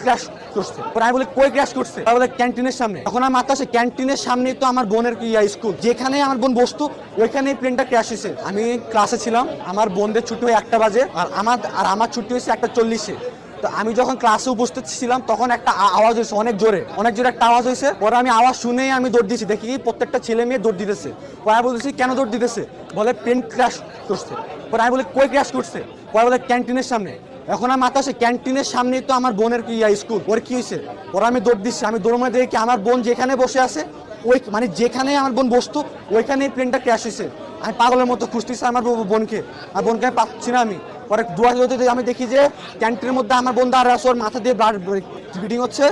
Crash করছে। আমি crash বলে ক্যান্টিনের সামনে। আমার ক্যান্টিনের তো আমার বোনের ইয়া স্কুল আমার বোন বসতো প্লেনটা ক্র্যাশ হয়েছে। আমি ক্লাসে ছিলাম, আমার বোনদের ছুটি হয় একটা বাজে, আর আমার আর আমার ছুটি হয়েছে একটা চল্লিশে। তো আমি যখন ক্লাসে উপস্থিত ছিলাম, তখন একটা আওয়াজ হয়েছে, অনেক জোরে। অনেক জোরে একটা আওয়াজ হয়েছে। পরে আমি আওয়াজ শুনেই আমি দৌড় দিয়েছি। দেখি প্রত্যেকটা ছেলে মেয়ে দৌড় দিতেছে। পরে আমি বলতেছি, কেন দৌড় দিতেছে? বলে প্লেন ক্র্যাশ করছে। পরে আমি বলি, কই ক্র্যাশ করছে? পরে বলে ক্যান্টিনের সামনে। এখন আমার আসে ক্যান্টিনের সামনেই তো আমার বোনের কি স্কুল। ওর কি হয়েছে? ওরা আমি দৌড় দিচ্ছি। আমি দৌড় মারে দেখি আমার বোন যেখানে বসে আছে, ওই মানে যেখানে আমার বোন বসতো, ওইখানেই প্লেনটা ক্র্যাশ হয়েছে। আমি পাগলের মতো খুঁজতেছি আমার বোনকে। আর বোনকে আমি পাচ্ছি না আমি। পরে দুয়ার যদি আমি দেখি যে ক্যান্টিনের মধ্যে আমার বোন আছে, ওর মাথা দিয়ে ব্লাড ব্লিডিং হচ্ছে।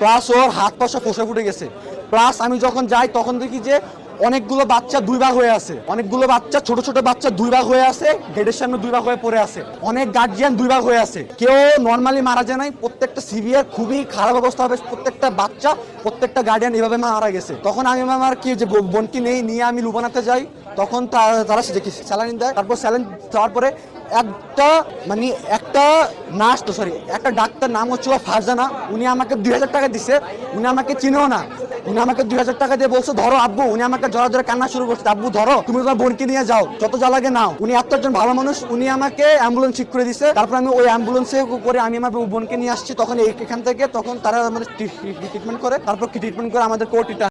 প্লাস ওর হাত পাশে ফসে ফুটে গেছে। প্লাস আমি যখন যাই, তখন দেখি যে অনেকগুলো বাচ্চা দুই ভাগ হয়ে আছে। অনেকগুলো বাচ্চা, ছোট ছোট বাচ্চা দুই ভাগ হয়ে আছে গেটের সামনে দুই ভাগ হয়ে পড়ে আছে। অনেক গার্জিয়ান দুই ভাগ হয়ে আছে। কেউ নর্মালি মারা যায় নাই, প্রত্যেকটা সিভিয়ার খুবই খারাপ অবস্থা হবে, প্রত্যেকটা বাচ্চা, প্রত্যেকটা গার্ডিয়ান এভাবে মারা গেছে। তখন আমি আমার কি, যে ব- বোনকে নেই নিয়ে আমি লুবানাতে যাই, তখন তারা দেখি, স্যালাইন দেয়। তারপর স্যালাইন দেওয়ার পরে একটা মানে একটা নার্স তো সরি একটা ডাক্তার নাম হচ্ছিল ফারজানা। উনি আমাকে দুই হাজার টাকা দিছে, উনি আমাকে চিনেও না। উনি আমাকে দুই হাজার টাকা দিয়ে বলছে, ধরো আব্বু। উনি আমাকে জড়া ধরে কান্না শুরু করছে, আব্বু, ধরো, তুমি তোমার বোনকে নিয়ে যাও, যত যা লাগে নাও। উনি এত একজন ভালো মানুষ, উনি আমাকে অ্যাম্বুলেন্স ঠিক করে দিছে। তারপর আমি ওই অ্যাম্বুলেন্সে করে আমি আমার বোনকে নিয়ে আসছি, তখন এখান থেকে তখন তারা মানে ট্রিটমেন্ট করে, তারপর ট্রিটমেন্ট করে আমাদের কোর্ট